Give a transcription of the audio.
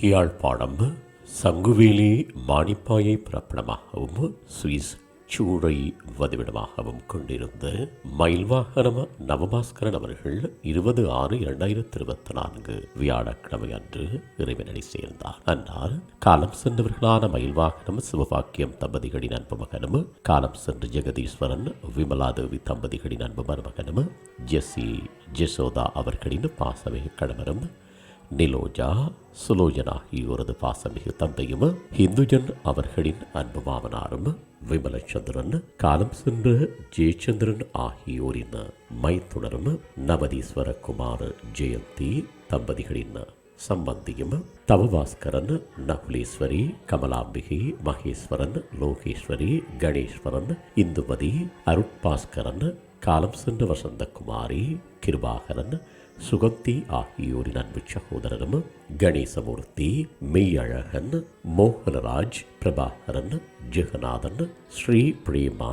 யாழ்ப்பாணம் சங்குவேலி மாணிப்பாயை பிறப்பிடமாகவும் சுவிஸ் சூடை வதிவிடமாகவும் கொண்டிருந்த மயில்வாகனம் நவபாஸ்கரன் அவர்கள் இருபது ஆறு இரண்டாயிரத்தி இருபத்தி நான்கு வியாழக்கிழமை அன்று இறைவனடி சேர்ந்தார். அன்னார் காலம் சென்றவர்களான மயில்வாகனம் சிவபாக்கியம் தம்பதிகளின் அன்பு மகனும் காலம் சென்று ஜெகதீஸ்வரன் விமலாதேவி தம்பதிகளின் அன்பு மருமகனும் ஜெஸ்ஸி ஜெசோதா அவர்களின் பாசமிகு கணவரும் நிலோஜா சுலோஜனா ஆகியோரது பாசமிகு தந்தையும் ஹிந்துஜன் அவர்களின் அன்பு மாமனாரும் விமலச்சந்திரன் காலம் சென்ற ஜெயச்சந்திரன் ஆகியோரின் மைத்துணரும் நவதீஸ்வர குமார் ஜெயந்தி தம்பதிகளின் சம்பந்தியும் தவபாஸ்கரன் நகுலேஸ்வரி கமலாம்பிகை மகேஸ்வரன் லோகேஸ்வரி கணேஸ்வரன் இந்துமதி அருட்பாஸ்கரன் காலம் சென்ற வசந்தகுமாரி கிருபாகரன் சுகந்தி ஆகியோரின் அன்பு சகோதரரும் கணேசமூர்த்தி மெய்யழகன் மோகனராஜ் பிரபாகரன் ஜெகநாதன் ஸ்ரீ பிரேமா